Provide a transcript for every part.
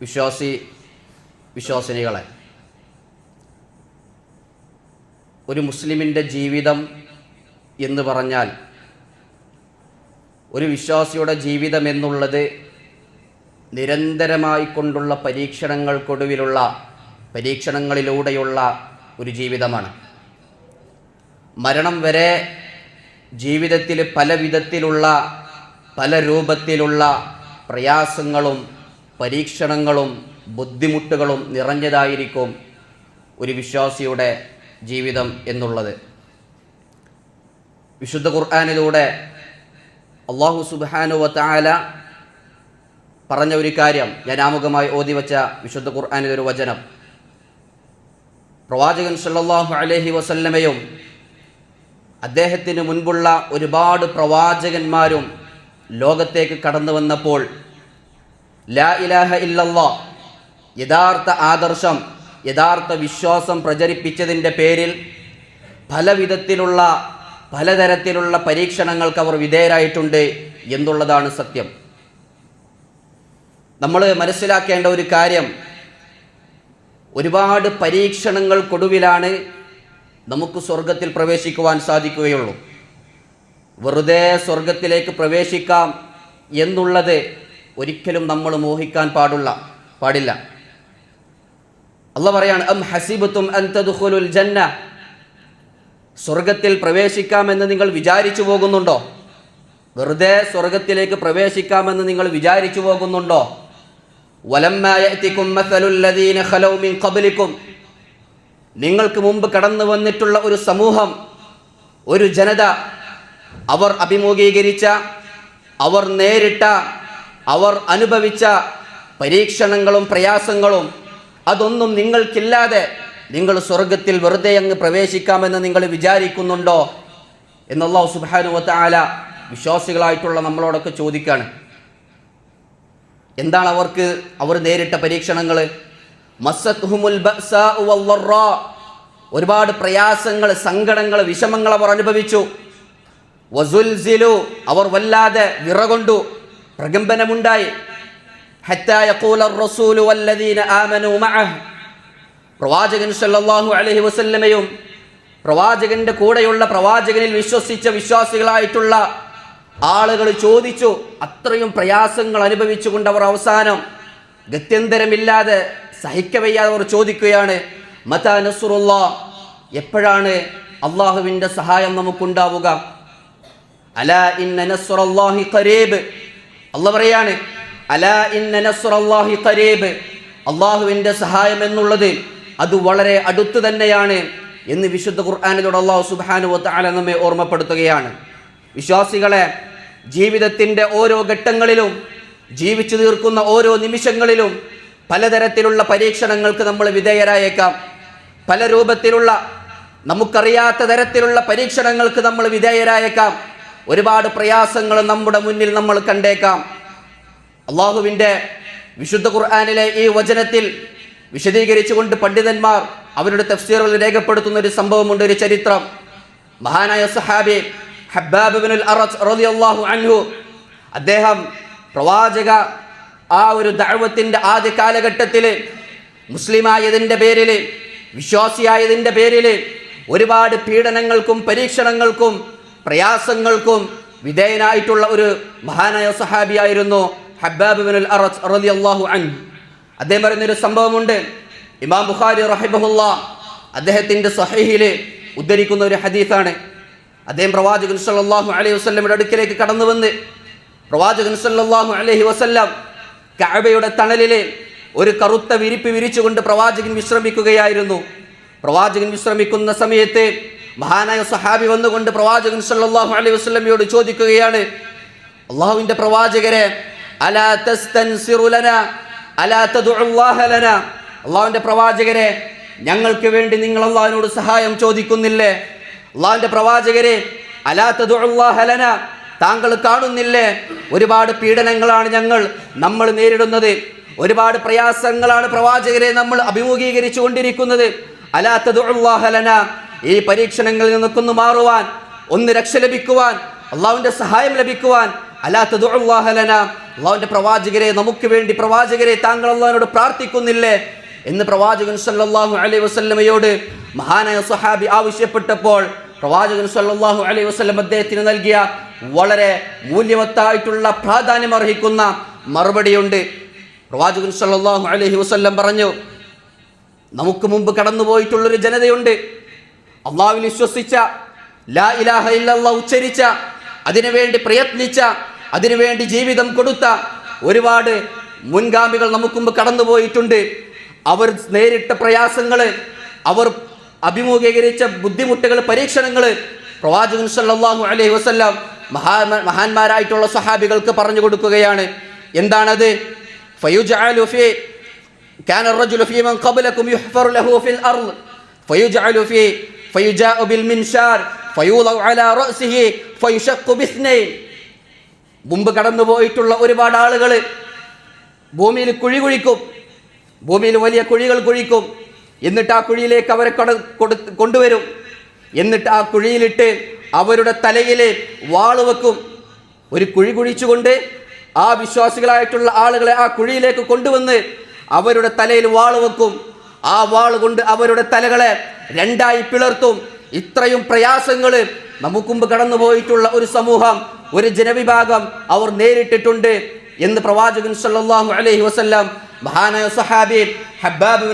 വിശ്വാസി വിശ്വാസിനികളെ. ഒരു മുസ്ലിമിന്റെ ജീവിതം എന്ന് പറഞ്ഞാൽ ഒരു വിശ്വാസിയുടെ ജീവിതം എന്നുള്ളത് നിരന്തരമായി കൊണ്ടുള്ള പരീക്ഷണങ്ങൾക്കൊടുവിലുള്ള പരീക്ഷണങ്ങളിലൂടെയുള്ള ഒരു ജീവിതമാണ്. മരണം വരെ ജീവിതത്തിൽ പല വിധത്തിലുള്ള പല രൂപത്തിലുള്ള പ്രയാസങ്ങളും പരീക്ഷണങ്ങളും ബുദ്ധിമുട്ടുകളും നിറഞ്ഞതായിരിക്കും ഒരു വിശ്വാസിയുടെ ജീവിതം എന്നുള്ളത്. വിശുദ്ധ ഖുർആാനിലൂടെ അള്ളാഹു സുബാനുവ താല പറഞ്ഞ ഒരു കാര്യം ഞാൻ ആമുഖമായി ഓതി വച്ച വിശുദ്ധ ഖുർആാനിലൊരു വചനം. പ്രവാചകൻ സല്ലാഹു അലഹി വസല്ലമയും അദ്ദേഹത്തിന് മുൻപുള്ള ഒരുപാട് പ്രവാചകന്മാരും ലോകത്തേക്ക് കടന്നു വന്നപ്പോൾ ലാ ഇലാഹ ഇല്ലല്ലോ യഥാർത്ഥ ആദർശം യഥാർത്ഥ വിശ്വാസം പ്രചരിപ്പിച്ചതിന്റെ പേരിൽ പല വിധത്തിലുള്ള പലതരത്തിലുള്ള പരീക്ഷണങ്ങൾക്ക് അവർ വിധേയരായിട്ടുണ്ട് എന്നുള്ളതാണ് സത്യം. നമ്മൾ മനസ്സിലാക്കേണ്ട ഒരു കാര്യം ഒരുപാട് പരീക്ഷണങ്ങൾക്കൊടുവിലാണ് നമുക്ക് സ്വർഗത്തിൽ പ്രവേശിക്കുവാൻ സാധിക്കുകയുള്ളൂ. വെറുതെ സ്വർഗത്തിലേക്ക് പ്രവേശിക്കാം എന്നുള്ളത് ഒരിക്കലും നമ്മൾ മോഹിക്കാൻ പാടുള്ള പാടില്ല. അല്ല പറയാണ് അം ഹസീബത്തും അൻ തദ്ഖുലുൽ ജന്ന. സ്വർഗത്തിൽ പ്രവേശിക്കാമെന്ന് നിങ്ങൾ വിചാരിച്ചു പോകുന്നുണ്ടോ? വെറുതെ സ്വർഗത്തിലേക്ക് പ്രവേശിക്കാമെന്ന് നിങ്ങൾ വിചാരിച്ചു പോകുന്നുണ്ടോ? വലമ്മാ യഅ്തികും മസലുൽ ലദീന ഖലൗ മിൻ ഖബ്ലികും. നിങ്ങൾക്ക് മുമ്പ് കടന്നു വന്നിട്ടുള്ള ഒരു സമൂഹം ഒരു ജനത അവർ അഭിമുഖീകരിച്ച അവർ നേരിട്ട അവർ അനുഭവിച്ച പരീക്ഷണങ്ങളും പ്രയാസങ്ങളും അതൊന്നും നിങ്ങൾക്കില്ലാതെ നിങ്ങൾ സ്വർഗത്തിൽ വെറുതെ അങ്ങ് പ്രവേശിക്കാമെന്ന് നിങ്ങൾ വിചാരിക്കുന്നുണ്ടോ എന്നല്ലാഹു സുബാനുവത്ത വിശ്വാസികളായിട്ടുള്ള നമ്മളോടൊക്കെ ചോദിക്കാണ്. എന്താണ് അവർക്ക് അവർ നേരിട്ട പരീക്ഷണങ്ങൾ. ഒരുപാട് പ്രയാസങ്ങൾ സങ്കടങ്ങൾ വിഷമങ്ങൾ അവർ അനുഭവിച്ചു. അവർ വല്ലാതെ വിറകൊണ്ടു. പ്രകമ്പനമുണ്ടായി. പ്രവാചകൻ വസല്ലമയും പ്രവാചകന്റെ കൂടെയുള്ള പ്രവാചകനിൽ വിശ്വസിച്ച വിശ്വാസികളായിട്ടുള്ള ആളുകൾ ചോദിച്ചു അത്രയും പ്രയാസങ്ങൾ അനുഭവിച്ചുകൊണ്ട് അവർ അവസാനം ഗത്യന്തരമില്ലാതെ സഹിക്കവയ്യാതെ അവർ ചോദിക്കുകയാണ് മതാ എപ്പോഴാണ് അള്ളാഹുവിന്റെ സഹായം നമുക്കുണ്ടാവുക? അല ഇന്ന നസുറല്ലാഹി ഖരീബ്. അല്ല പറയാണ് അല ഇന്ന നസ്റല്ലാഹി ഖരീബ്. അള്ളാഹുവിന്റെ സഹായം എന്നുള്ളത് അത് വളരെ അടുത്ത് തന്നെയാണ് എന്ന് വിശുദ്ധ ഖുർആാനിലൂടെ അള്ളാഹു സുബാനു വത്തആല നമ്മെ ഓർമ്മപ്പെടുത്തുകയാണ്. വിശ്വാസികളെ ജീവിതത്തിന്റെ ഓരോ ഘട്ടങ്ങളിലും ജീവിച്ചു തീർക്കുന്ന ഓരോ നിമിഷങ്ങളിലും പലതരത്തിലുള്ള പരീക്ഷണങ്ങൾക്ക് നമ്മൾ വിധേയരായേക്കാം. പല രൂപത്തിലുള്ള നമുക്കറിയാത്ത തരത്തിലുള്ള പരീക്ഷണങ്ങൾക്ക് നമ്മൾ വിധേയരായേക്കാം. ഒരുപാട് പ്രയാസങ്ങൾ നമ്മുടെ മുന്നിൽ നമ്മൾ കണ്ടേക്കാം. അള്ളാഹുവിന്റെ വിശുദ്ധ ഖുർആാനിലെ ഈ വചനത്തിൽ വിശദീകരിച്ചുകൊണ്ട് പണ്ഡിതന്മാർ അവരുടെ തഫ്സീറുകൾ രേഖപ്പെടുത്തുന്ന ഒരു സംഭവമുണ്ട് ഒരു ചരിത്രം. മഹാനായ സഹാബി ഹബ്ബാബ് അള്ളാഹു അൻഹു അദ്ദേഹം പ്രവാചക ആ ഒരു ദഅവത്തിന്റെ ആദ്യ കാലഘട്ടത്തിൽ മുസ്ലിമായതിന്റെ പേരിൽ വിശ്വാസിയായതിന്റെ പേരിൽ ഒരുപാട് പീഡനങ്ങൾക്കും പരീക്ഷണങ്ങൾക്കും പ്രയാസങ്ങൾക്കും വിധേയനായിട്ടുള്ള ഒരു മഹാനായ സഹാബിയായിരുന്നു ഹബ്ബാബ് ബിനുൽ അറസ് റലി അള്ളാഹു അൻ അദ്ദേഹം പറയുന്നൊരു സംഭവമുണ്ട്. ഇമാം ബുഖാരി റഹിബഹുല്ല അദ്ദേഹത്തിന്റെ സഹീഹിൽ ഉദ്ധരിക്കുന്ന ഒരു ഹദീഫാണ് അദ്ദേഹം പ്രവാചകൻ സല്ലാഹു അലൈഹി വസ്ല്ലമിന്റെ അടുക്കിലേക്ക് കടന്നു വന്ന് പ്രവാചകൻ സല്ലാഹു അലൈഹി വസ്ല്ലാം കഅബയുടെ തണലിൽ ഒരു കറുത്ത വിരിപ്പ് വിരിച്ചുകൊണ്ട് പ്രവാചകൻ വിശ്രമിക്കുകയായിരുന്നു. പ്രവാചകൻ വിശ്രമിക്കുന്ന സമയത്ത് മഹാനായ സഹാബി വന്നുകൊണ്ട് പ്രവാചകൻ സല്ലല്ലാഹു അലൈഹി വസല്ലമയോട് ചോദിക്കുകയാണ് അള്ളാഹുവിന്റെ പ്രവാചകരെ അള്ളാഹുവിന്റെ പ്രവാചകരെ ഞങ്ങൾക്ക് വേണ്ടി നിങ്ങൾ അള്ളാഹിനോട് സഹായം ചോദിക്കുന്നില്ലേ? അള്ളാഹുവിന്റെ പ്രവാചകരെ അലാ തദ്ഉല്ലാഹ ലനാ താങ്കൾ കാണുന്നില്ലേ? ഒരുപാട് പീഡനങ്ങളാണ് ഞങ്ങൾ നമ്മൾ നേരിടുന്നത്. ഒരുപാട് പ്രയാസങ്ങളാണ് പ്രവാചകരെ നമ്മൾ അഭിമുഖീകരിച്ചു കൊണ്ടിരിക്കുന്നത് അലാ തദ്ഉല്ലാഹ ലനാ ഈ പരീക്ഷണങ്ങളിൽ നിന്നൊക്കെ ഒന്ന് മാറുവാൻ ഒന്ന് രക്ഷ ലഭിക്കുവാൻ അള്ളാഹുവിന്റെ സഹായം ലഭിക്കുവാൻ. അല്ലാത്തത് അള്ളാഹലന ലനാ. അള്ളാഹുവിന്റെ പ്രവാചകരെ നമുക്ക് വേണ്ടി പ്രവാചകരെ താങ്കൾ അള്ളാഹിനോട് പ്രാർത്ഥിക്കുന്നില്ലേ? എന്ന് പ്രവാചകൻ സല്ലാഹു അലൈഹി വസ്ലമയോട് മഹാനായ സഹാബി ആവശ്യപ്പെട്ടപ്പോൾ പ്രവാചകൻ സല്ലാഹു അലൈഹി വസ്ലം അദ്ദേഹത്തിന് നൽകിയ വളരെ മൂല്യവത്തായിട്ടുള്ള പ്രാധാന്യം അർഹിക്കുന്ന മറുപടിയുണ്ട്. പ്രവാചകൻ സല്ലാഹു അലൈഹി വസല്ലം പറഞ്ഞു നമുക്ക് മുമ്പ് കടന്നുപോയിട്ടുള്ളൊരു ജനതയുണ്ട്. അള്ളാഹുവിൽ വിശ്വസിച്ച ലാ ഇലാഹ ഇല്ലല്ലാഹ് ഉച്ചരിച്ച അതിനുവേണ്ടി പ്രയത്നിച്ച അതിനുവേണ്ടി ജീവിതം കൊടുത്ത ഒരുപാട് മുൻഗാമികൾ നമുക്ക് മുമ്പ് കടന്നുപോയിട്ടുണ്ട് അവർ നേരിട്ട പ്രയാസങ്ങൾ അവർ അഭിമുഖീകരിച്ച ബുദ്ധിമുട്ടുകൾ പരീക്ഷണങ്ങൾ പ്രവാചകൻ സല്ലല്ലാഹു അലൈഹി വസല്ലം മഹാ മഹാന്മാരായിട്ടുള്ള സഹാബികൾക്ക് പറഞ്ഞു കൊടുക്കുകയാണ് എന്താണത് ഫയുജഅലു ഫീ كان الرجل في من قبلكم يحفر له في الأرض فيجعل فيه فيجاء بالمنشار فيوضع على رأسه فيشق باثنين മുമ്പ് കടന്നു പോയിട്ടുള്ള ഒരുപാട് ആളുകൾ ഭൂമിയിൽ കുഴി കുഴിക്കും ഭൂമിയിൽ വലിയ കുഴികൾ കുഴിക്കും എന്നിട്ട് ആ കുഴിയിലേക്ക് അവരെ കൊട കൊടു കൊണ്ടുവരും എന്നിട്ട് ആ കുഴിയിലിട്ട് അവരുടെ തലയിൽ വാള് വെക്കും ഒരു കുഴി കുഴിച്ചുകൊണ്ട് ആ വിശ്വാസികളായിട്ടുള്ള ആളുകളെ ആ കുഴിയിലേക്ക് കൊണ്ടുവന്ന് അവരുടെ തലയിൽ വാള് വെക്കും ആ വാൾ കൊണ്ട് അവരുടെ തലകളെ രണ്ടായി പിളർത്തും. ഇത്രയും പ്രയാസങ്ങൾ നമുക്കുമ്പ് കടന്നു കടന്നുപോയിട്ടുള്ള ഒരു സമൂഹം ഒരു ജനവിഭാഗം അവർ നേരിട്ടിട്ടുണ്ട് എന്ന് പ്രവാചകൻ സല്ലാഹു അലൈഹി വസല്ലം മഹാനായ സഹാബി ഹബ്ബാബ്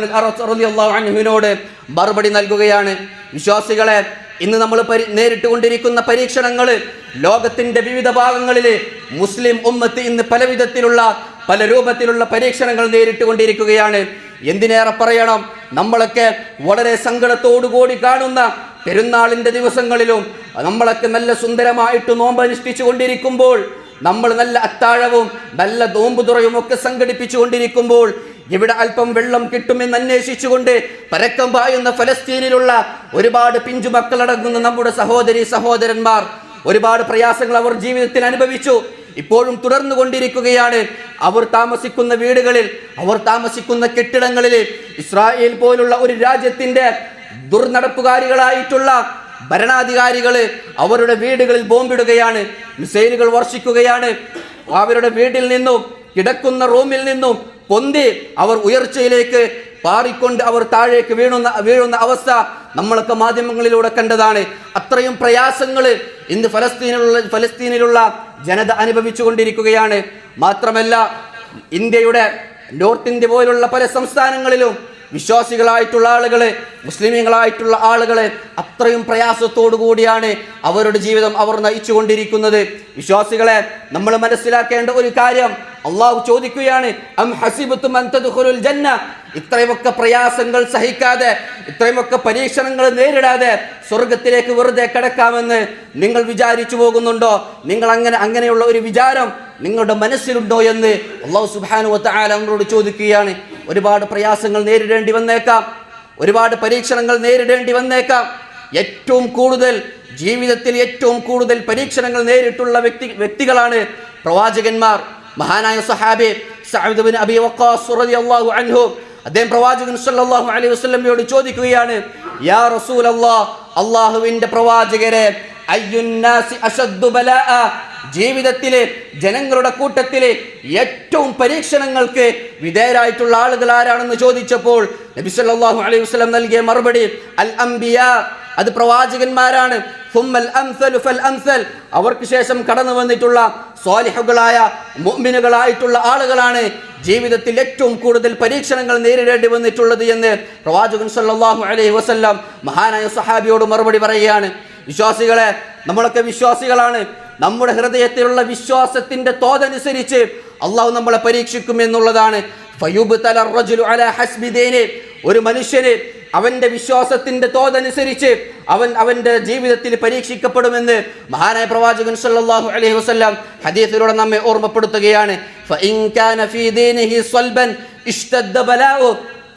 അൻഹുവിനോട് മറുപടി നൽകുകയാണ്. വിശ്വാസികളെ ഇന്ന് നമ്മൾ പരി നേരിട്ടുകൊണ്ടിരിക്കുന്ന പരീക്ഷണങ്ങൾ ലോകത്തിന്റെ വിവിധ ഭാഗങ്ങളിൽ മുസ്ലിം ഉമ്മത്ത് ഇന്ന് പല വിധത്തിലുള്ള പല രൂപത്തിലുള്ള പരീക്ഷണങ്ങൾ നേരിട്ടുകൊണ്ടിരിക്കുകയാണ്. എന്തിനേറെ പറയണം? നമ്മളൊക്കെ വളരെ സങ്കടത്തോടുകൂടി കാണുന്ന പെരുന്നാളിന്റെ ദിവസങ്ങളിലും നമ്മളൊക്കെ നല്ല സുന്ദരമായിട്ട് നോമ്പ് അനുഷ്ഠിച്ചു കൊണ്ടിരിക്കുമ്പോൾ നമ്മൾ നല്ല അത്താഴവും നല്ല നോമ്പ് തുറയും ഒക്കെ സംഘടിപ്പിച്ചു കൊണ്ടിരിക്കുമ്പോൾ ഇവിടെ അല്പം വെള്ളം കിട്ടുമെന്ന് അന്വേഷിച്ചുകൊണ്ട് പരക്കം പായുന്ന ഫലസ്തീനിലുള്ള ഒരുപാട് പിഞ്ചു മക്കളടങ്ങുന്ന നമ്മുടെ സഹോദരി സഹോദരന്മാർ ഒരുപാട് പ്രയാസങ്ങൾ അവർ ജീവിതത്തിൽ അനുഭവിച്ചു. ഇപ്പോഴും തുടർന്നു കൊണ്ടിരിക്കുകയാണ്. അവർ താമസിക്കുന്ന വീടുകളിൽ അവർ താമസിക്കുന്ന കെട്ടിടങ്ങളിൽ ഇസ്രായേൽ പോലുള്ള ഒരു രാജ്യത്തിന്റെ ദുർനടപ്പുകാരികളായിട്ടുള്ള ഭരണാധികാരികൾ അവരുടെ വീടുകളിൽ ബോംബിടുകയാണ് മിസൈലുകൾ വർഷിക്കുകയാണ്. അവരുടെ വീട്ടിൽ നിന്നും കിടക്കുന്ന റൂമിൽ നിന്നും പൊന്തി അവർ ഉയർച്ചയിലേക്ക് പാറിക്കൊണ്ട് അവർ താഴേക്ക് വീണുന്ന വീഴുന്ന അവസ്ഥ നമ്മളൊക്കെ മാധ്യമങ്ങളിലൂടെ കണ്ടതാണ്. അത്രയും പ്രയാസങ്ങൾ ഇന്ന് ഫലസ്തീനിലുള്ള ഫലസ്തീനിലുള്ള ജനത അനുഭവിച്ചുകൊണ്ടിരിക്കുകയാണ്. മാത്രമല്ല ഇന്ത്യയുടെ നോർത്ത് ഇന്ത്യ പോലുള്ള പല സംസ്ഥാനങ്ങളിലും വിശ്വാസികളായിട്ടുള്ള ആളുകൾ മുസ്ലിമീങ്ങളായിട്ടുള്ള ആളുകൾ അത്രയും പ്രയാസത്തോടു കൂടിയാണ് അവരുടെ ജീവിതം അവർ നയിച്ചുകൊണ്ടിരിക്കുന്നത്. വിശ്വാസികളെ നമ്മൾ മനസ്സിലാക്കേണ്ട ഒരു കാര്യം അള്ളാഹു ചോദിക്കുകയാണ് അം ജന്ന? ഇത്രയുമൊക്കെ പ്രയാസങ്ങൾ സഹിക്കാതെ ഇത്രയുമൊക്കെ പരീക്ഷണങ്ങൾ നേരിടാതെ സ്വർഗത്തിലേക്ക് വെറുതെ കിടക്കാമെന്ന് നിങ്ങൾ വിചാരിച്ചു പോകുന്നുണ്ടോ? നിങ്ങൾ അങ്ങനെ അങ്ങനെയുള്ള ഒരു വിചാരം നിങ്ങളുടെ മനസ്സിലുണ്ടോ എന്ന് അള്ളാഹു സുബാനു ആലങ്ങളോട് ചോദിക്കുകയാണ്. ഒരുപാട് പ്രയാസങ്ങൾ നേരിടേണ്ടി വന്നേക്കാം. ഒരുപാട് പരീക്ഷണങ്ങൾ നേരിടേണ്ടി വന്നേക്കാം. ഏറ്റവും കൂടുതൽ ജീവിതത്തിൽ ഏറ്റവും കൂടുതൽ പരീക്ഷണങ്ങൾ നേരിട്ടുള്ള വ്യക്തി വ്യക്തികളാണ് പ്രവാചകന്മാർ. മഹാനായ സഹാബി സഅദ് ബിൻ അബി വഖാസ് റളിയല്ലാഹു അൻഹു അദ്ദേഹം പ്രവാചകൻ സല്ലല്ലാഹു അലൈഹി വസല്ലമയോട് ചോദിക്കുകയാണ് യാ പ്രവാചകരെ അയ്യുന്നാസി അശദ്ദു ബലാഅ? ജീവിതത്തിലെ ജനങ്ങളുടെ കൂട്ടത്തിലെ ഏറ്റവും പരീക്ഷണങ്ങൾക്ക് വിധേയരായിട്ടുള്ള ആളുകൾ ആരാണെന്ന് ചോദിച്ചപ്പോൾ നബി സല്ലല്ലാഹു അലൈഹി വസല്ലം നൽകിയ മറുപടി അൽ അംബിയ അത് പ്രവാചകന്മാരാണ്. അവർക്ക് ശേഷം കടന്നു വന്നിട്ടുള്ള സ്വാലിഹുകളായ മുഅ്മിനുകളായിട്ടുള്ള ആളുകളാണ് ജീവിതത്തിൽ ഏറ്റവും കൂടുതൽ പരീക്ഷണങ്ങൾ നേരിടേണ്ടി വന്നിട്ടുള്ളത് എന്ന് പ്രവാചകൻ സല്ലല്ലാഹു അലൈഹി വസല്ലം മഹാനായ സഹാബിയോട് മറുപടി പറയുകയാണ്. വിശ്വാസികളെ നമ്മളൊക്കെ വിശ്വാസികളാണ്. നമ്മുടെ ഹൃദയത്തിലുള്ള വിശ്വാസത്തിന്റെ തോതനുസരിച്ച് അള്ളാഹു നമ്മളെ പരീക്ഷിക്കും എന്നുള്ളതാണ്. ഫയൂബ് തല ഒരു മനുഷ്യന് അവന്റെ വിശ്വാസത്തിന്റെ തോതനുസരിച്ച് അവൻ അവന്റെ ജീവിതത്തിൽ പരീക്ഷിക്കപ്പെടുമെന്ന് മഹാനായ പ്രവാചകൻ സല്ലല്ലാഹു അലൈഹി വസല്ലം ഹദീസിലൂടെ നമ്മെ ഓർമ്മപ്പെടുത്തുകയാണ്.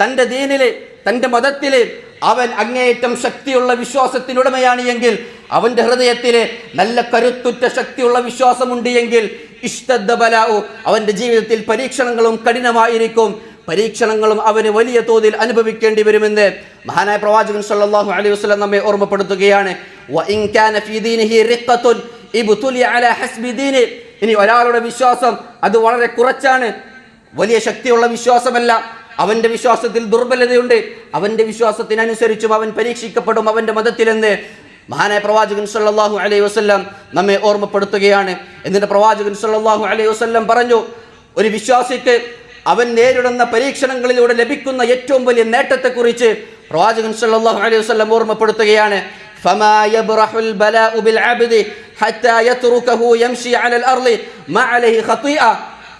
തന്റെ ദീനിലെ തന്റെ മതത്തിലെ അവൻ അങ്ങേയറ്റം ശക്തിയുള്ള വിശ്വാസത്തിനുടമയാണ് എങ്കിൽ അവന്റെ ഹൃദയത്തിൽ നല്ല കരുത്തുറ്റ ശക്തിയുള്ള വിശ്വാസമുണ്ട് എങ്കിൽ ഇഷ്ടദ്ബലാവു അവന്റെ ജീവിതത്തിൽ പരീക്ഷണങ്ങളും കഠിനമായിരിക്കും. പരീക്ഷണങ്ങളും അവന് വലിയ തോതിൽ അനുഭവിക്കേണ്ടി വരുമെന്ന് മഹാനായ പ്രവാചകൻ സല്ലാഹു അലൈഹി വസ്ലം നമ്മെ ഓർമ്മപ്പെടുത്തുകയാണ്. ഇനി ഒരാളുടെ വിശ്വാസം അത് വളരെ കുറച്ചാണ്. വലിയ ശക്തിയുള്ള വിശ്വാസമല്ല. അവന്റെ വിശ്വാസത്തിൽ ദുർബലതയുണ്ട്. അവന്റെ വിശ്വാസത്തിനനുസരിച്ചും അവൻ പരീക്ഷിക്കപ്പെടും അവന്റെ മതത്തിലെന്ന് മഹാനായ പ്രവാചകൻ സല്ലാഹു അലൈഹി വസല്ലം നമ്മെ ഓർമ്മപ്പെടുത്തുകയാണ്. എന്നിട്ട് പ്രവാചകൻ സല്ലാഹു അലൈഹി വസല്ലം പറഞ്ഞു ഒരു വിശ്വാസിക്ക് അവൻ നേരിടുന്ന പരീക്ഷണങ്ങളിലൂടെ ലഭിക്കുന്ന ഏറ്റവും വലിയ നേട്ടത്തെക്കുറിച്ച് പ്രവാചകൻ സല്ലല്ലാഹു അലൈഹി വസല്ലം ഓർമ്മപ്പെടുത്തുകയാണ് فما يبرح البلاء بالعبد حتى يتركه يمشي على الأرض ما عليه خطيئة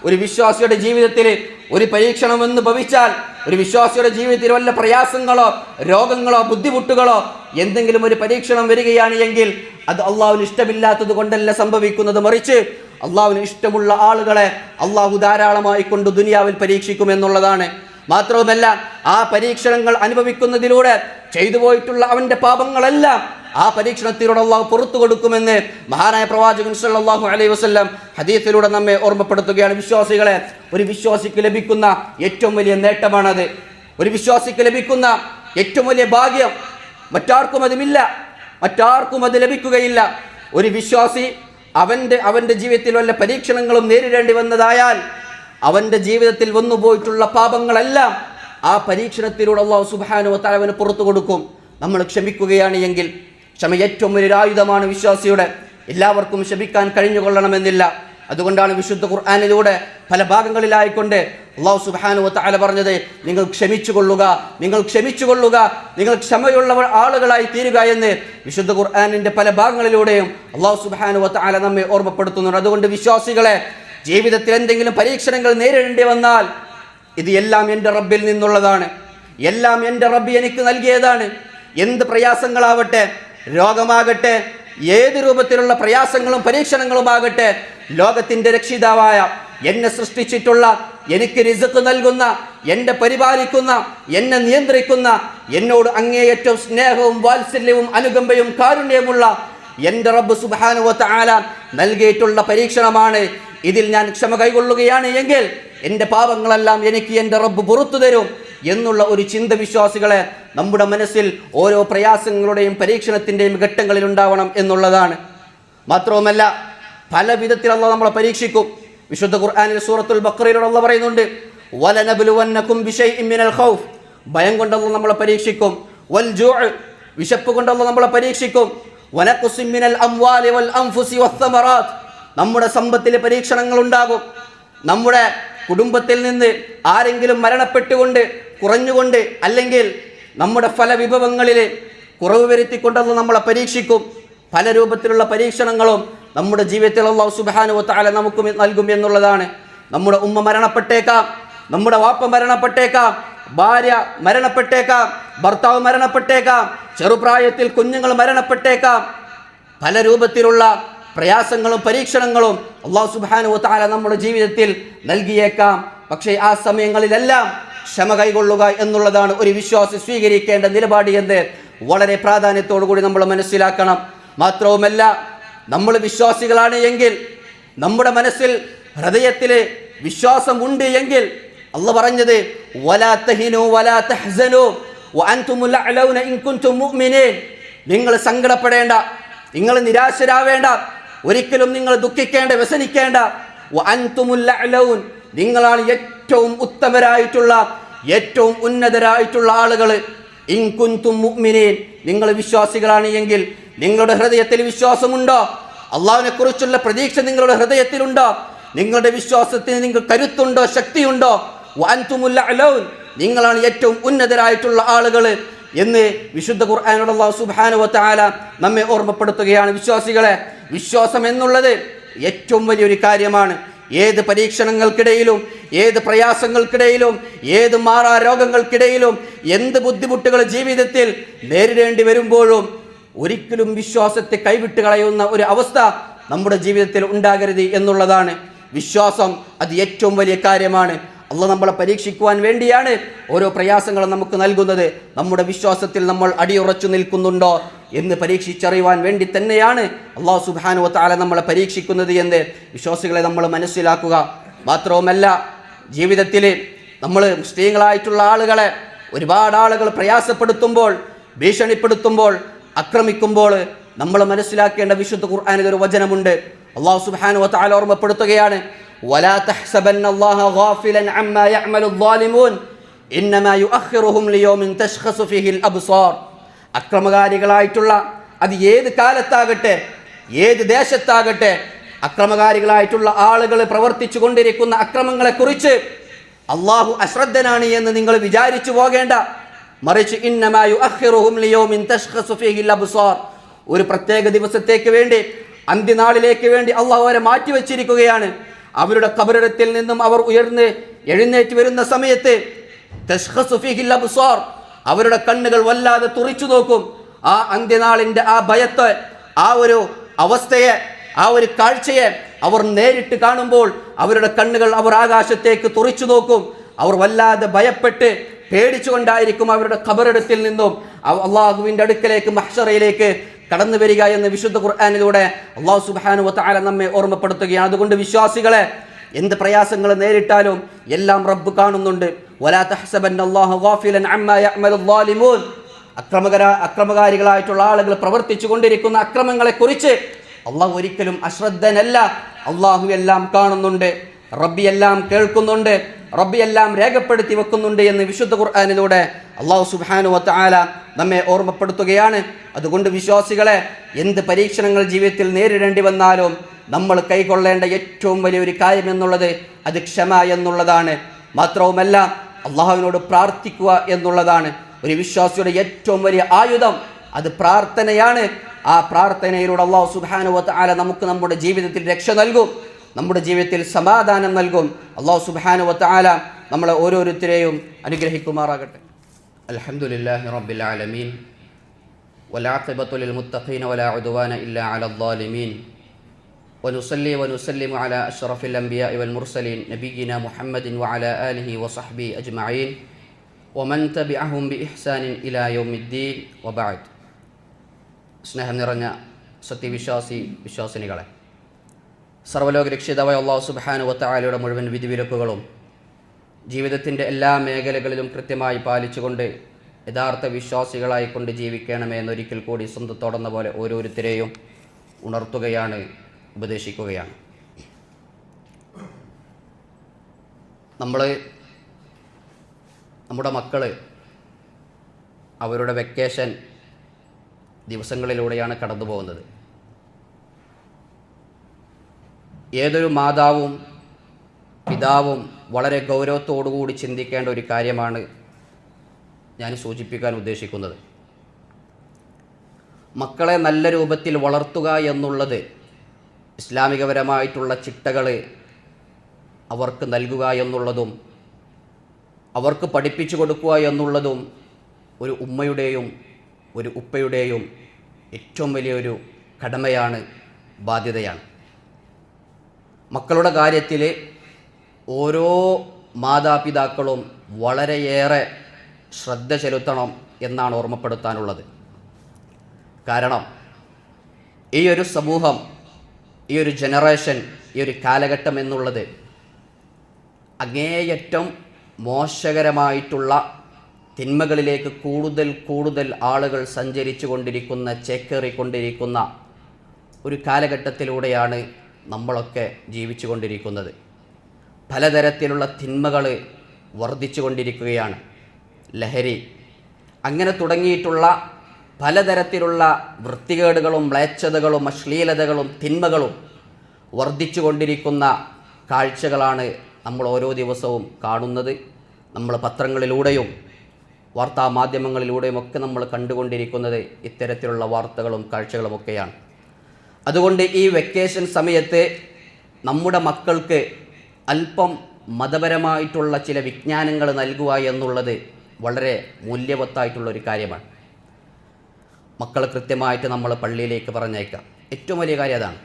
ഒരു വിശ്വാസിയുടെ ജീവിതത്തിൽ ഒരു പരീക്ഷണം എന്ന് ഭവിച്ചാൽ ഒരു വിശ്വാസിയുടെ ജീവിതത്തിൽ വല്ല പ്രയാസങ്ങളോ രോഗങ്ങളോ ബുദ്ധിമുട്ടുകളോ എന്തെങ്കിലും ഒരു പരീക്ഷണം വരികയാണ് എങ്കിൽ അത് അള്ളാഹുവിന് ഇഷ്ടമില്ലാത്തത് കൊണ്ടല്ല സംഭവിക്കുന്നത്. മറിച്ച് അള്ളാഹുവിന് ഇഷ്ടമുള്ള ആളുകളെ അള്ളാഹു ധാരാളമായി കൊണ്ട് ദുനിയാവിൽ പരീക്ഷിക്കുമെന്നുള്ളതാണ് മാത്രവുമല്ല ആ പരീക്ഷണങ്ങൾ അനുഭവിക്കുന്നതിലൂടെ ചെയ്തു പോയിട്ടുള്ള അവന്റെ പാപങ്ങളെല്ലാം ആ പരീക്ഷണത്തിലൂടെ അള്ളാഹു പുറത്തു കൊടുക്കുമെന്ന് മഹാനായ പ്രവാചകൻ സല്ലല്ലാഹു അലൈഹി വസല്ലം ഹദീസിലൂടെ നമ്മെ ഓർമ്മപ്പെടുത്തുകയാണ്. വിശ്വാസികളെ ഒരു വിശ്വാസിക്ക് ലഭിക്കുന്ന ഏറ്റവും വലിയ നേട്ടമാണത്. ഒരു വിശ്വാസിക്ക് ലഭിക്കുന്ന ഏറ്റവും വലിയ ഭാഗ്യം മറ്റാർക്കും അതുമില്ല. മറ്റാർക്കും അത് ലഭിക്കുകയില്ല. ഒരു വിശ്വാസി അവന്റെ അവന്റെ ജീവിതത്തിൽ വല്ല പരീക്ഷണങ്ങളും നേരിടേണ്ടി വന്നതായാൽ അവന്റെ ജീവിതത്തിൽ വന്നുപോയിട്ടുള്ള പാപങ്ങളെല്ലാം ആ പരീക്ഷണത്തിലൂടെ അള്ളാഹു സുബാനു തലവന് പുറത്തു കൊടുക്കും. നമ്മൾ ക്ഷമിക്കുകയാണ് എങ്കിൽ ക്ഷമ ഏറ്റവും വലിയൊരു ആയുധമാണ് വിശ്വാസിയുടെ. എല്ലാവർക്കും ശപിക്കാൻ കഴിഞ്ഞുകൊള്ളണമെന്നില്ല. അതുകൊണ്ടാണ് വിശുദ്ധ ഖുർആാനിലൂടെ പല ഭാഗങ്ങളിലായിക്കൊണ്ട് അള്ളാഹു സുബാനു തആല പറഞ്ഞത് നിങ്ങൾ ക്ഷമിച്ചു കൊള്ളുക നിങ്ങൾ ക്ഷമിച്ചു കൊള്ളുക നിങ്ങൾ ക്ഷമയുള്ള ആളുകളായി തീരുക എന്ന് വിശുദ്ധ ഖുർആാനിന്റെ പല ഭാഗങ്ങളിലൂടെയും അള്ളാഹു സുബാനു തആല നമ്മെ ഓർമ്മപ്പെടുത്തുന്നുണ്ട്. അതുകൊണ്ട് വിശ്വാസികളെ ജീവിതത്തിൽ എന്തെങ്കിലും പരീക്ഷണങ്ങൾ നേരിടേണ്ടി വന്നാൽ ഇത് എല്ലാം എന്റെ റബ്ബിൽ നിന്നുള്ളതാണ്. എല്ലാം എന്റെ റബ്ബി എനിക്ക് നൽകിയതാണ്. എന്ത് പ്രയാസങ്ങളാവട്ടെ രോഗമാകട്ടെ ഏത് രൂപത്തിലുള്ള പ്രയാസങ്ങളും പരീക്ഷണങ്ങളുമാകട്ടെ ലോകത്തിന്റെ രക്ഷിതാവായ എന്നെ സൃഷ്ടിച്ചിട്ടുള്ള എനിക്ക് റിസക്ക് നൽകുന്ന എന്നെ പരിപാലിക്കുന്ന എന്നെ നിയന്ത്രിക്കുന്ന എന്നോട് അങ്ങേയറ്റവും സ്നേഹവും വാത്സല്യവും അനുകമ്പയും കാരുണ്യവുമുള്ള എന്റെ റബ്ബ് സുബാനുവത്ത് ആല നൽകിയിട്ടുള്ള പരീക്ഷണമാണ്. ഇതിൽ ഞാൻ ക്ഷമ കൈകൊള്ളുകയാണ് എങ്കിൽ എന്റെ പാപങ്ങളെല്ലാം എനിക്ക് എന്റെ റബ്ബ് പുറത്തു തരും. എന്നുള്ള ഒരു ചിന്ത വിശ്വാസികളെ നമ്മുടെ മനസ്സിൽ ഓരോ പ്രയാസങ്ങളുടെയും പരീക്ഷണത്തിന്റെയും ഘട്ടങ്ങളിൽ ഉണ്ടാവണം എന്നുള്ളതാണ്. മാത്രവുമല്ല പല വിധത്തിൽ അള്ളാഹ് നമ്മളെ പരീക്ഷിക്കും. വിശുദ്ധ ഖുർആാനിൽ സൂറത്തുൽ ബക്രയിലൂടെ അള്ളാഹ് പറയുന്നുണ്ട് വലനബുലുവന്നക്കും മിനൽ ഖൗഫ്. ഭയം കൊണ്ടല്ല നമ്മളെ പരീക്ഷിക്കും. വൽ ജൂഅ് വിശപ്പ് കൊണ്ടല്ല നമ്മളെ പരീക്ഷിക്കും. വനഖുസിൻ മിനൽ അംവാലി വൽ അൻഫുസി വസ്സമറാത്ത് നമ്മുടെ സമ്പത്തിലെ പരീക്ഷണങ്ങൾ ഉണ്ടാകും നമ്മുടെ കുടുംബത്തിൽ നിന്ന് ആരെങ്കിലും മരണപ്പെട്ടുകൊണ്ട് കുറഞ്ഞുകൊണ്ട് അല്ലെങ്കിൽ നമ്മുടെ ഫലവിഭവങ്ങളിൽ കുറവ് വരുത്തിക്കൊണ്ടെന്ന് നമ്മളെ പരീക്ഷിക്കും. പല രൂപത്തിലുള്ള പരീക്ഷണങ്ങളും നമ്മുടെ ജീവിതത്തിൽ അള്ളാഹു സുബാനു താല നമുക്ക് നൽകും എന്നുള്ളതാണ്. നമ്മുടെ ഉമ്മ മരണപ്പെട്ടേക്കാം നമ്മുടെ വാപ്പ മരണപ്പെട്ടേക്കാം ഭാര്യ മരണപ്പെട്ടേക്കാം ഭർത്താവ് മരണപ്പെട്ടേക്കാം ചെറുപ്രായത്തിൽ കുഞ്ഞുങ്ങൾ മരണപ്പെട്ടേക്കാം. പല രൂപത്തിലുള്ള പ്രയാസങ്ങളും പരീക്ഷണങ്ങളും അള്ളാഹു സുബാനു താല നമ്മുടെ ജീവിതത്തിൽ നൽകിയേക്കാം. പക്ഷേ ആ സമയങ്ങളിലെല്ലാം ക്ഷമ കൈകൊള്ളുക എന്നുള്ളതാണ് ഒരു വിശ്വാസി സ്വീകരിക്കേണ്ട നിലപാട് എന്ന് വളരെ പ്രാധാന്യത്തോടു കൂടി നമ്മൾ മനസ്സിലാക്കണം. മാത്രവുമല്ല നമ്മൾ വിശ്വാസികളാണ് എങ്കിൽ നമ്മുടെ മനസ്സിൽ ഹൃദയത്തിൽ വിശ്വാസം ഉണ്ട് എങ്കിൽ അല്ല പറഞ്ഞത് നിങ്ങൾ സങ്കടപ്പെടേണ്ട നിങ്ങൾ നിരാശരാവേണ്ട ഒരിക്കലും നിങ്ങൾ ദുഃഖിക്കേണ്ട വ്യസനിക്കേണ്ട. വഅൻതുമുൽ അഅലൗൻ നിങ്ങളാണ് ഏറ്റവും ഉത്തമരായിട്ടുള്ള ഏറ്റവും ഉന്നതരായിട്ടുള്ള ആളുകൾ ഇൻകുൻതും മുഅ്മിനീൻ. നിങ്ങൾ വിശ്വാസികളാണ് എങ്കിൽ നിങ്ങളുടെ ഹൃദയത്തിൽ വിശ്വാസമുണ്ടോ? അള്ളാഹുവിനെ കുറിച്ചുള്ള പ്രതീക്ഷ നിങ്ങളുടെ ഹൃദയത്തിലുണ്ടോ? നിങ്ങളുടെ വിശ്വാസത്തിന് നിങ്ങൾ കരുത്തുണ്ടോ? ശക്തിയുണ്ടോ? വഅൻതുമുൽ അഅലൗൻ നിങ്ങളാണ് ഏറ്റവും ഉന്നതരായിട്ടുള്ള ആളുകൾ എന്ന് വിശുദ്ധ ഖുർആാനോട് അള്ളാഹു സുബ്ഹാനഹു വതആല നമ്മെ ഓർമ്മപ്പെടുത്തുകയാണ് വിശ്വാസികളെ. വിശ്വാസം എന്നുള്ളത് ഏറ്റവും വലിയൊരു കാര്യമാണ്. ഏത് പരീക്ഷണങ്ങൾക്കിടയിലും ഏത് പ്രയാസങ്ങൾക്കിടയിലും ഏത് മാറാ രോഗങ്ങൾക്കിടയിലും എന്ത് ബുദ്ധിമുട്ടുകൾ ജീവിതത്തിൽ നേരിടേണ്ടി വരുമ്പോഴും ഒരിക്കലും വിശ്വാസത്തെ കൈവിട്ട് കളയുന്ന ഒരു അവസ്ഥ നമ്മുടെ ജീവിതത്തിൽ ഉണ്ടാകരുത് എന്നുള്ളതാണ്. വിശ്വാസം അത് ഏറ്റവും വലിയ കാര്യമാണ്. അള്ള നമ്മളെ പരീക്ഷിക്കുവാൻ വേണ്ടിയാണ് ഓരോ പ്രയാസങ്ങളും നമുക്ക് നൽകുന്നത്. നമ്മുടെ വിശ്വാസത്തിൽ നമ്മൾ അടിയുറച്ചു നിൽക്കുന്നുണ്ടോ എന്ന് പരീക്ഷിച്ചറിയുവാൻ വേണ്ടി തന്നെയാണ് അള്ളാഹു സുബാനു താല നമ്മളെ പരീക്ഷിക്കുന്നത് എന്ന് വിശ്വാസികളെ നമ്മൾ മനസ്സിലാക്കുക. മാത്രവുമല്ല ജീവിതത്തിൽ നമ്മൾ മുസ്ലിങ്ങളായിട്ടുള്ള ആളുകളെ ഒരുപാട് ആളുകൾ പ്രയാസപ്പെടുത്തുമ്പോൾ ഭീഷണിപ്പെടുത്തുമ്പോൾ ആക്രമിക്കുമ്പോൾ നമ്മൾ മനസ്സിലാക്കേണ്ട വിശുദ്ധ ഖുർആാനിൽ ഒരു വചനമുണ്ട്. അള്ളാഹു സുബാനു താല ഓർമ്മപ്പെടുത്തുകയാണ്. വലാ തഹ്സബന്ന അല്ലാഹ ഗാഫിലൻ അമ്മാ യഅമലു الظالمون ഇന്നമാ യുഅഖിറുഹും ലിയൗമിൻ തശ്ഖസു ഫീഹിൽ അബ്സാർ അക്രമകാരികളായിട്ടുള്ള അത് ഏത് കാലത്താകട്ടെ ഏത് ദേശത്താകട്ടെ അക്രമകാരികളായിട്ടുള്ള ആളുകൾ പ്രവർത്തിച്ചു കൊണ്ടിരിക്കുന്ന അക്രമങ്ങളെക്കുറിച്ച് അള്ളാഹു അശ്രദ്ധനാണ് എന്ന് നിങ്ങൾ വിചാരിച്ചു പോകേണ്ട മറിച്ച് ഇന്നമായു അഖിറുഹും ലിയൗമിൻ തശ്ഖസു ഫീഹിൽ അബ്സാർ ഒരു പ്രത്യേക ദിവസത്തേക്ക് വേണ്ടി അന്ത്യനാളിലേക്ക് വേണ്ടി അള്ളാഹു അവരെ മാറ്റിവെച്ചിരിക്കുകയാണ് അവരുടെ കബറിടത്തിൽ നിന്നും അവർ ഉയർന്ന് എഴുന്നേറ്റ് വരുന്ന സമയത്ത് അവരുടെ കണ്ണുകൾ വല്ലാതെ തുറിച്ചു നോക്കും. ആ അന്ത്യനാളിന്റെ ആ ഭയത്തെ ആ ഒരു അവസ്ഥയെ ആ ഒരു കാഴ്ചയെ അവർ നേരിട്ട് കാണുമ്പോൾ അവരുടെ കണ്ണുകൾ അവർ ആകാശത്തേക്ക് തുറിച്ചു നോക്കും. അവർ വല്ലാതെ ഭയപ്പെട്ട് പേടിച്ചുകൊണ്ടായിരിക്കും അവരുടെ ഖബറിടത്തിൽ നിന്നും അള്ളാഹുവിന്റെ അടുക്കലേക്ക് മഹ്ഷറയിലേക്ക് കടന്നു വരിക എന്ന് വിശുദ്ധ ഖുർആാനിലൂടെ അള്ളാഹു സുബാനു വത്താല നമ്മെ ഓർമ്മപ്പെടുത്തുകയാണ്. അതുകൊണ്ട് വിശ്വാസികളെ എന്ത് പ്രയാസങ്ങൾ നേരിട്ടാലും എല്ലാം റബ്ബ് കാണുന്നുണ്ട്. അക്രമകര അക്രമകാരികളായിട്ടുള്ള ആളുകൾ പ്രവർത്തിച്ചു കൊണ്ടിരിക്കുന്ന അക്രമങ്ങളെ കുറിച്ച് അള്ളാഹു ഒരിക്കലും അശ്രദ്ധനല്ല. അള്ളാഹു എല്ലാം കാണുന്നുണ്ട്. റബ്ബി എല്ലാം കേൾക്കുന്നുണ്ട് റബ്ബി എല്ലാം രേഖപ്പെടുത്തി വെക്കുന്നുണ്ട് എന്ന് വിശുദ്ധ ഖുർആാനിലൂടെ അള്ളാഹു സുബാനു വത്താല നമ്മെ ഓർമ്മപ്പെടുത്തുകയാണ്. അതുകൊണ്ട് വിശ്വാസികളെ എന്ത് പരീക്ഷണങ്ങൾ ജീവിതത്തിൽ നേരിടേണ്ടി വന്നാലും നമ്മൾ കൈക്കൊള്ളേണ്ട ഏറ്റവും വലിയൊരു കാര്യം എന്നുള്ളത് അത് ക്ഷമ എന്നുള്ളതാണ്. മാത്രവുമല്ല അള്ളാഹുവിനോട് പ്രാർത്ഥിക്കുക എന്നുള്ളതാണ്. ഒരു വിശ്വാസിയുടെ ഏറ്റവും വലിയ ആയുധം അത് പ്രാർത്ഥനയാണ്. ആ പ്രാർത്ഥനയിലൂടെ അള്ളാഹു സുബാനുവത്ത് ആല നമുക്ക് നമ്മുടെ ജീവിതത്തിൽ രക്ഷ നൽകും. നമ്മുടെ ജീവിതത്തിൽ സമാധാനം നൽകും അള്ളാഹു സുബാനുവത്ത് ആല നമ്മളെ ഓരോരുത്തരെയും അനുഗ്രഹിക്കുമാറാകട്ടെ അലഹമുല്ലാഹി റബ്ബിൽ ആലമീൻ والعاقبة للمتقين ولا عدوان إلا على الظالمين ونصلي ونسلم على أشرف الأنبياء والمرسلين نبينا محمد وعلى آله وصحبه أجمعين ومن تبعهم بإحسان إلى يوم الدين وبعد സ്നേഹം നിറഞ്ഞ സത്യവിശ്വാസി വിശ്വാസിനികളെ സർവലോക രക്ഷിതാവായ അള്ളാഹു സുബാനു വത്തായാലയുടെ മുഴുവൻ വിധിവിലക്കുകളും ജീവിതത്തിന്റെ എല്ലാ മേഖലകളിലും കൃത്യമായി പാലിച്ചുകൊണ്ട് യഥാർത്ഥ വിശ്വാസികളായിക്കൊണ്ട് ജീവിക്കണമേ എന്നൊരിക്കൽ കൂടി സ്വന്തത്തോടെന്ന പോലെ ഓരോരുത്തരെയും ഉണർത്തുകയാണ് ഉപദേശിക്കുകയാണ്. നമ്മൾ നമ്മുടെ മക്കൾ അവരുടെ വെക്കേഷൻ ദിവസങ്ങളിലൂടെയാണ് കടന്നു പോകുന്നത് ഏതൊരു മാതാവും പിതാവും വളരെ ഗൗരവത്തോടുകൂടി ചിന്തിക്കേണ്ട ഒരു കാര്യമാണ് ഞാൻ സൂചിപ്പിക്കാൻ ഉദ്ദേശിക്കുന്നത്. മക്കളെ നല്ല രൂപത്തിൽ വളർത്തുക എന്നുള്ളത് ഇസ്ലാമികപരമായിട്ടുള്ള ചിട്ടകൾ അവർക്ക് നൽകുക എന്നുള്ളതും അവർക്ക് പഠിപ്പിച്ചു കൊടുക്കുക എന്നുള്ളതും ഒരു ഉമ്മയുടെയും ഒരു ഉപ്പയുടെയും ഏറ്റവും വലിയൊരു കടമയാണ് ബാധ്യതയാണ്. മക്കളുടെ കാര്യത്തിൽ ഓരോ മാതാപിതാക്കളും വളരെയേറെ ശ്രദ്ധ ചെലുത്തണം എന്നാണ് ഓർമ്മപ്പെടുത്താനുള്ളത്. കാരണം ഈ ഒരു സമൂഹം ഈ ഒരു ജനറേഷൻ ഈ ഒരു കാലഘട്ടം എന്നുള്ളത് അങ്ങേയറ്റം മോശകരമായിട്ടുള്ള തിന്മകളിലേക്ക് കൂടുതൽ കൂടുതൽ ആളുകൾ സഞ്ചരിച്ചു കൊണ്ടിരിക്കുന്ന ചേക്കേറിക്കൊണ്ടിരിക്കുന്ന ഒരു കാലഘട്ടത്തിലൂടെയാണ് നമ്മളൊക്കെ ജീവിച്ചു കൊണ്ടിരിക്കുന്നത് പലതരത്തിലുള്ള തിന്മകൾ വർദ്ധിച്ചു കൊണ്ടിരിക്കുകയാണ് ലഹരി അങ്ങനെ തുടങ്ങിയിട്ടുള്ള പലതരത്തിലുള്ള വൃത്തികേടുകളും മ്ലേച്ഛതകളും അശ്ലീലതകളും തിന്മകളും വർദ്ധിച്ചു കൊണ്ടിരിക്കുന്ന കാഴ്ചകളാണ് നമ്മൾ ഓരോ ദിവസവും കാണുന്നത്. നമ്മൾ പത്രങ്ങളിലൂടെയും വാർത്താ മാധ്യമങ്ങളിലൂടെയും ഒക്കെ നമ്മൾ കണ്ടുകൊണ്ടിരിക്കുന്നത് ഇത്തരത്തിലുള്ള വാർത്തകളും കാഴ്ചകളുമൊക്കെയാണ് അതുകൊണ്ട് ഈ വെക്കേഷൻ സമയത്ത് നമ്മുടെ മക്കൾക്ക് അല്പം മതപരമായിട്ടുള്ള ചില വിജ്ഞാനങ്ങൾ നൽകുക എന്നുള്ളത് വളരെ മൂല്യവത്തായിട്ടുള്ള ഒരു കാര്യമാണ്. മക്കൾ കൃത്യമായിട്ട് നമ്മൾ പള്ളിയിലേക്ക് പറഞ്ഞേക്കാം ഏറ്റവും വലിയ കാര്യം അതാണ്.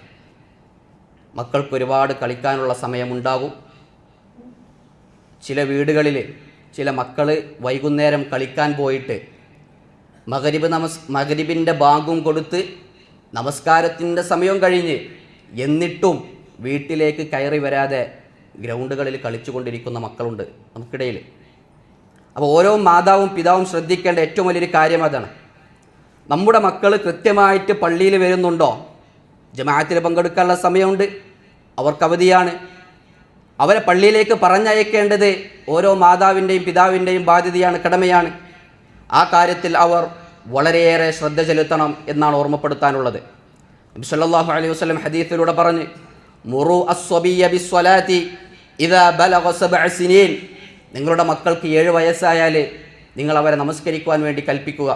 മക്കൾക്ക് ഒരുപാട് കളിക്കാനുള്ള സമയമുണ്ടാകും. ചില വീടുകളിൽ ചില മക്കൾ വൈകുന്നേരം കളിക്കാൻ പോയിട്ട് മകരിബ് നമസ് മകരിബിന്റെ ഭാഗം കൊടുത്ത് നമസ്കാരത്തിന്റെ സമയം കഴിഞ്ഞ് എന്നിട്ടും വീട്ടിലേക്ക് കയറി വരാതെ ഗ്രൗണ്ടുകളിൽ കളിച്ചുകൊണ്ടിരിക്കുന്ന മക്കളുണ്ട് നമുക്കിടയിൽ. അപ്പോൾ ഓരോ മാതാവും പിതാവും ശ്രദ്ധിക്കേണ്ട ഏറ്റവും വലിയൊരു കാര്യം അതാണ്. നമ്മുടെ മക്കൾ കൃത്യമായിട്ട് പള്ളിയിൽ വരുന്നുണ്ടോ? ജമാഅത്തിൽ പങ്കെടുക്കാനുള്ള സമയമുണ്ട്. അവർക്ക് അവധിയാണ്. അവരെ പള്ളിയിലേക്ക് പറഞ്ഞയക്കേണ്ടത് ഓരോ മാതാവിന്റെയും പിതാവിന്റെയും ബാധ്യതയാണ് കടമയാണ്. ആ കാര്യത്തിൽ അവർ വളരെയേറെ ശ്രദ്ധ ചെലുത്തണം എന്നാണ് ഓർമ്മപ്പെടുത്താനുള്ളത്. നബി സല്ലല്ലാഹു അലൈഹി വസല്ലം ഹദീസിലൂടെ പറഞ്ഞ് മുറു അസ്വബിയ ബിസ്വലാത്തി ഇദാ ബലഗ സിനീൻ. നിങ്ങളുടെ മക്കൾക്ക് ഏഴ് വയസ്സായാൽ നിങ്ങൾ അവരെ നമസ്കരിക്കുവാൻ വേണ്ടി കൽപ്പിക്കുക.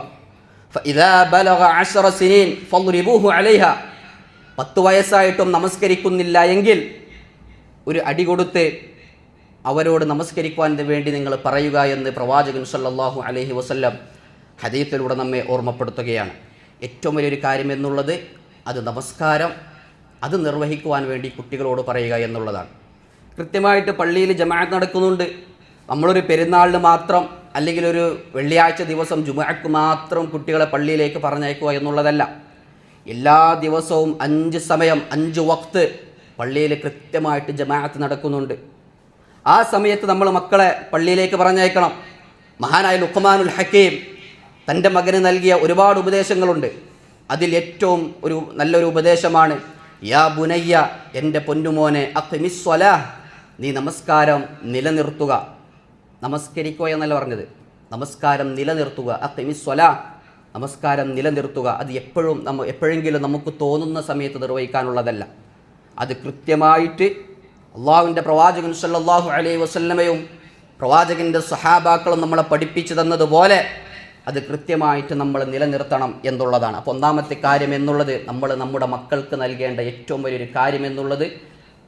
ഫഇദാ ബലഗ അശറ സിനീൻ അലൈഹ. പത്ത് വയസ്സായിട്ടും നമസ്കരിക്കുന്നില്ല എങ്കിൽ ഒരു അടി കൊടുത്ത് അവരോട് നമസ്കരിക്കുവാൻ വേണ്ടി നിങ്ങൾ പറയുക എന്ന് പ്രവാചകൻ സല്ലല്ലാഹു അലൈഹി വസല്ലം ഹദീത്തിലൂടെ നമ്മെ ഓർമ്മപ്പെടുത്തുകയാണ്. ഏറ്റവും വലിയൊരു കാര്യം എന്നുള്ളത് അത് നമസ്കാരം അത് നിർവഹിക്കുവാൻ വേണ്ടി കുട്ടികളോട് പറയുക എന്നുള്ളതാണ്. കൃത്യമായിട്ട് പള്ളിയിൽ ജമാഅത്ത് നടക്കുന്നുണ്ട്. നമ്മളൊരു പെരുന്നാളിന് മാത്രം അല്ലെങ്കിൽ ഒരു വെള്ളിയാഴ്ച ദിവസം ജുമാക്ക് മാത്രം കുട്ടികളെ പള്ളിയിലേക്ക് പറഞ്ഞയക്കുക എന്നുള്ളതല്ല. എല്ലാ ദിവസവും അഞ്ച് സമയം അഞ്ച് വക്ത് പള്ളിയിൽ കൃത്യമായിട്ട് ജമാഅത്ത് നടക്കുന്നുണ്ട്. ആ സമയത്ത് നമ്മൾ മക്കളെ പള്ളിയിലേക്ക് പറഞ്ഞയക്കണം. മഹാനായ ലുഖ്മാനുൽ ഹക്കീം തന്റെ മകന് നൽകിയ ഒരുപാട് ഉപദേശങ്ങളുണ്ട്. അതിൽ ഏറ്റവും ഒരു നല്ലൊരു ഉപദേശമാണ് യാ ബുനയ്യ എന്റെ പൊന്നുമോനെ അഖ്മിസ്വല നീ നമസ്കാരം നിലനിർത്തുക. നമസ്കരിക്കുക എന്നല്ല പറഞ്ഞത്. നമസ്കാരം നിലനിർത്തുക അഖ്മിസ്വല നമസ്കാരം നിലനിർത്തുക. അത് എപ്പോഴും നമ്മ എപ്പോഴെങ്കിലും നമുക്ക് തോന്നുന്ന സമയത്ത് നിർവഹിക്കാനുള്ളതല്ല. അത് കൃത്യമായിട്ട് അള്ളാഹുവിന്റെ പ്രവാചകൻ സല്ലാഹു അലൈ വസല്ലമയും പ്രവാചകന്റെ സഹാബാക്കളും നമ്മളെ പഠിപ്പിച്ചു തന്നതുപോലെ അത് കൃത്യമായിട്ട് നമ്മൾ നിലനിർത്തണം എന്നുള്ളതാണ്. അപ്പോൾ ഒന്നാമത്തെ കാര്യം എന്നുള്ളത് നമ്മൾ നമ്മുടെ മക്കൾക്ക് നൽകേണ്ട ഏറ്റവും വലിയൊരു കാര്യം എന്നുള്ളത്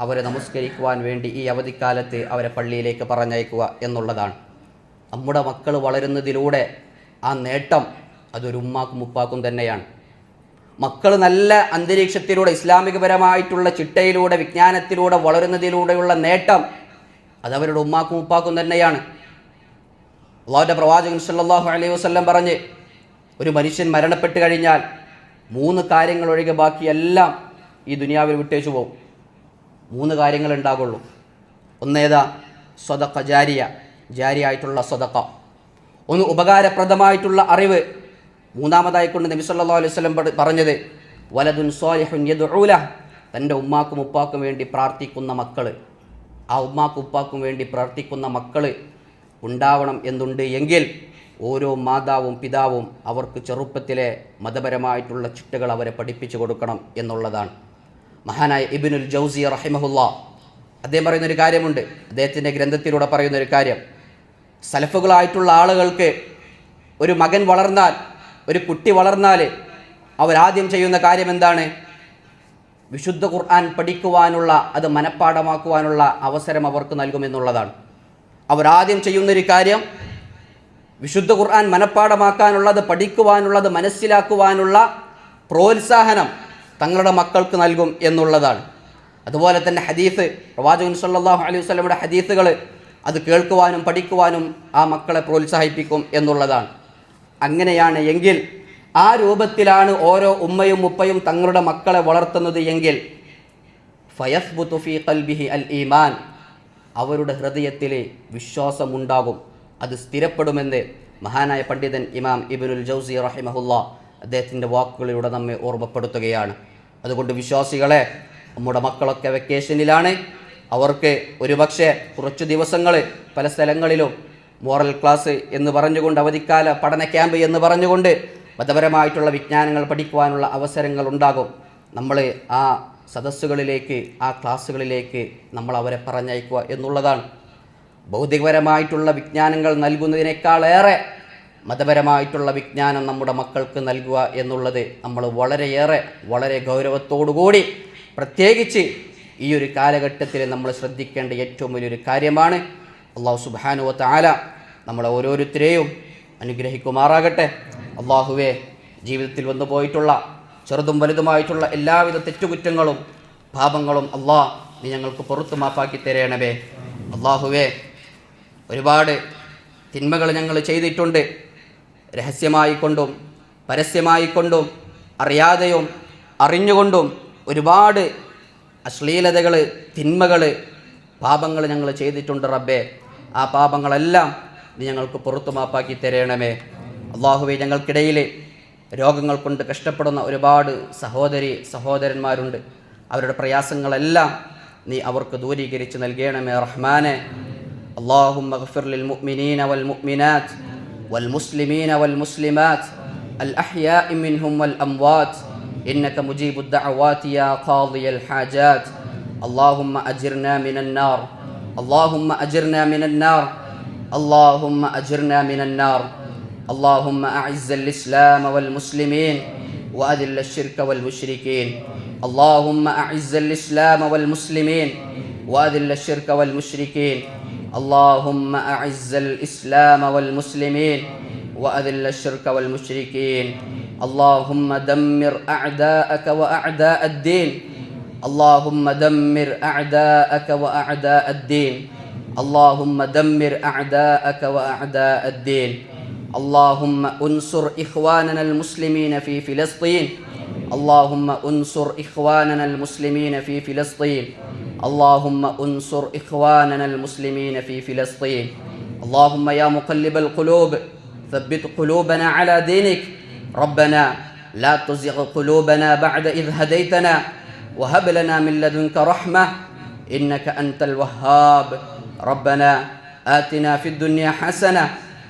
അവരെ നമസ്കരിക്കുവാൻ വേണ്ടി ഈ അവധിക്കാലത്ത് അവരെ പള്ളിയിലേക്ക് പറഞ്ഞയക്കുക എന്നുള്ളതാണ്. നമ്മുടെ മക്കൾ വളരുന്നതിലൂടെ ആ നേട്ടം അതൊരു ഉമ്മാക്കും ഉപ്പാക്കും തന്നെയാണ്. മക്കൾ നല്ല അന്തരീക്ഷത്തിലൂടെ ഇസ്ലാമികപരമായിട്ടുള്ള ചിട്ടയിലൂടെ വിജ്ഞാനത്തിലൂടെ വളരുന്നതിലൂടെയുള്ള നേട്ടം അതവരുടെ ഉമ്മാക്കും ഉപ്പാക്കും തന്നെയാണ്. അള്ളാഹുന്റെ പ്രവാചകൻ സല്ലാഹു അലൈഹി വസല്ലം പറഞ്ഞ് ഒരു മനുഷ്യൻ മരണപ്പെട്ട് കഴിഞ്ഞാൽ മൂന്ന് കാര്യങ്ങൾ ഒഴികെ ബാക്കിയെല്ലാം ഈ ദുനിയാവിൽ വിട്ടേച്ചു പോകും മൂന്ന് കാര്യങ്ങൾ ഉണ്ടാകുള്ളൂ. ഒന്നേതാ സ്വതക്ക ജാരിയ ജാരിയായിട്ടുള്ള സ്വതക്ക. ഒന്ന് ഉപകാരപ്രദമായിട്ടുള്ള അറിവ്. മൂന്നാമതായി കൊണ്ട് നബി സല്ലാ അലൈഹി പ- പറഞ്ഞത് വലതുൻ സ്വാലിഹുൻ തന്റെ ഉമ്മാക്കും ഉപ്പാക്കും വേണ്ടി പ്രാർത്ഥിക്കുന്ന മക്കൾ ആ ഉമ്മാക്കും ഉപ്പാക്കും വേണ്ടി പ്രാർത്ഥിക്കുന്ന മക്കൾ ഉണ്ടാവണം എന്നുണ്ട് എങ്കിൽ ഓരോ മാതാവും പിതാവും അവർക്ക് ചെറുപ്പത്തിലെ മതപരമായിട്ടുള്ള ചിട്ടകൾ അവരെ പഠിപ്പിച്ചു കൊടുക്കണം എന്നുള്ളതാണ്. മഹാനായ ഇബിനുൽ ജൗസി റഹിമഹുല്ല അദ്ദേഹം പറയുന്നൊരു കാര്യമുണ്ട്. അദ്ദേഹത്തിന്റെ ഗ്രന്ഥത്തിലൂടെ പറയുന്നൊരു കാര്യം. സലഫുകളായിട്ടുള്ള ആളുകൾക്ക് ഒരു മകൻ വളർന്നാൽ ഒരു കുട്ടി വളർന്നാൽ അവരാദ്യം ചെയ്യുന്ന കാര്യം എന്താണ്? വിശുദ്ധ ഖുർആൻ പഠിക്കുവാനുള്ള അത് മനഃപ്പാഠമാക്കുവാനുള്ള അവസരം അവർക്ക് നൽകുമെന്നുള്ളതാണ്. അവരാദ്യം ചെയ്യുന്നൊരു കാര്യം വിശുദ്ധ ഖുർആൻ മനഃപ്പാടമാക്കാനുള്ളത് പഠിക്കുവാനുള്ളത് മനസ്സിലാക്കുവാനുള്ള പ്രോത്സാഹനം തങ്ങളുടെ മക്കൾക്ക് നൽകും എന്നുള്ളതാണ്. അതുപോലെ തന്നെ ഹദീസ് പ്രവാചകൻ സല്ലാഹു അലൈഹി വസല്ലമയുടെ ഹദീസുകൾ അത് കേൾക്കുവാനും പഠിക്കുവാനും ആ മക്കളെ പ്രോത്സാഹിപ്പിക്കും എന്നുള്ളതാണ്. അങ്ങനെയാണ് എങ്കിൽ ആ രൂപത്തിലാണ് ഓരോ ഉമ്മയും ഉപ്പയും തങ്ങളുടെ മക്കളെ വളർത്തുന്നത് എങ്കിൽ ഫയസ്ബുത്തുഫി കൽബിഹി അൽ ഈമാൻ അവരുടെ ഹൃദയത്തിലെ വിശ്വാസമുണ്ടാകും. അത് സ്ഥിരപ്പെടുമെന്ന് മഹാനായ പണ്ഡിതൻ ഇമാം ഇബിനുൽ ജൗസി റഹിമഹുല്ല അദ്ദേഹത്തിന്റെ വാക്കുകളിലൂടെ നമ്മെ ഓർമ്മപ്പെടുത്തുകയാണ്. അതുകൊണ്ട് വിശ്വാസികളെ നമ്മുടെ മക്കളൊക്കെ വെക്കേഷനിലാണ്. അവർക്ക് ഒരുപക്ഷെ കുറച്ച് ദിവസങ്ങൾ പല സ്ഥലങ്ങളിലും മോറൽ ക്ലാസ് എന്ന് പറഞ്ഞുകൊണ്ട് അവധിക്കാല പഠന ക്യാമ്പ് എന്ന് പറഞ്ഞുകൊണ്ട് മതപരമായിട്ടുള്ള വിജ്ഞാനങ്ങൾ പഠിക്കുവാനുള്ള അവസരങ്ങൾ ഉണ്ടാകും. നമ്മൾ ആ സദസ്സുകളിലേക്ക് ആ ക്ലാസ്സുകളിലേക്ക് നമ്മൾ അവരെ പറഞ്ഞയക്കുക എന്നുള്ളതാണ്. ഭൗതികപരമായിട്ടുള്ള വിജ്ഞാനങ്ങൾ നൽകുന്നതിനേക്കാളേറെ മതപരമായിട്ടുള്ള വിജ്ഞാനം നമ്മുടെ മക്കൾക്ക് നൽകുക എന്നുള്ളത് നമ്മൾ വളരെയേറെ വളരെ ഗൗരവത്തോടുകൂടി പ്രത്യേകിച്ച് ഈ ഒരു കാലഘട്ടത്തിൽ നമ്മൾ ശ്രദ്ധിക്കേണ്ട ഏറ്റവും വലിയൊരു കാര്യമാണ്. അള്ളാഹു സുബാനുവ താല നമ്മളെ ഓരോരുത്തരെയും അനുഗ്രഹിക്കുമാറാകട്ടെ. അള്ളാഹുവെ ജീവിതത്തിൽ വന്നു പോയിട്ടുള്ള ചെറുതും വലുതുമായിട്ടുള്ള എല്ലാവിധ തെറ്റുകുറ്റങ്ങളും പാപങ്ങളും അള്ളാഹ് നീ ഞങ്ങൾക്ക് പുറത്തു മാപ്പാക്കി തരേണമേ. അള്ളാഹുവേ ഒരുപാട് തിന്മകൾ ഞങ്ങൾ ചെയ്തിട്ടുണ്ട്. രഹസ്യമായി കൊണ്ടും പരസ്യമായി കൊണ്ടും അറിയാതെയും അറിഞ്ഞുകൊണ്ടും ഒരുപാട് അശ്ലീലതകൾ തിന്മകൾ പാപങ്ങൾ ഞങ്ങൾ ചെയ്തിട്ടുണ്ട് റബ്ബേ. ആ പാപങ്ങളെല്ലാം നീ ഞങ്ങൾക്ക് പുറത്തു മാപ്പാക്കി തരേണമേ. അള്ളാഹുവെ ഞങ്ങൾക്കിടയിൽ രോഗങ്ങൾ കൊണ്ട് കഷ്ടപ്പെടുന്ന ഒരുപാട് സഹോദരി സഹോദരന്മാരുണ്ട് അവരുടെ പ്രയാസങ്ങളെല്ലാം നീ അവർക്ക് ദൂരീകരിച്ച് നൽകണമേ റഹ്മാനെ اللهم اغفر للمؤمنين والمؤمنات والمسلمين والمسلمات الأحياء منهم والأموات إنك مجيب الدعوات يا قاضي الحاجات اللهم أجرنا من النار اللهم أجرنا من النار اللهم أجرنا من النار اللهم أعز الإسلام والمسلمين وأذل الشرك والمشركين. اللهم أعز الإسلام والمسلمين وأذل الشرك والمشركين. اللهم أعز الإسلام والمسلمين وأذل الشرك والمشركين. اللهم دمر أعداءك وأعداء الدين. اللهم دمر أعداءك وأعداء الدين. اللهم دمر أعداءك وأعداء الدين. اللهم انصر إخواننا المسلمين في فلسطين. اللهم انصر إخواننا المسلمين في فلسطين. اللهم انصر إخواننا المسلمين في فلسطين. اللهم يا مقلب القلوب ثبت قلوبنا على دينك. ربنا لا تزغ قلوبنا بعد إذ هديتنا. وهب لنا من لدنك رحمة إنك أنت الوهاب. ربنا آتنا في الدنيا حسنة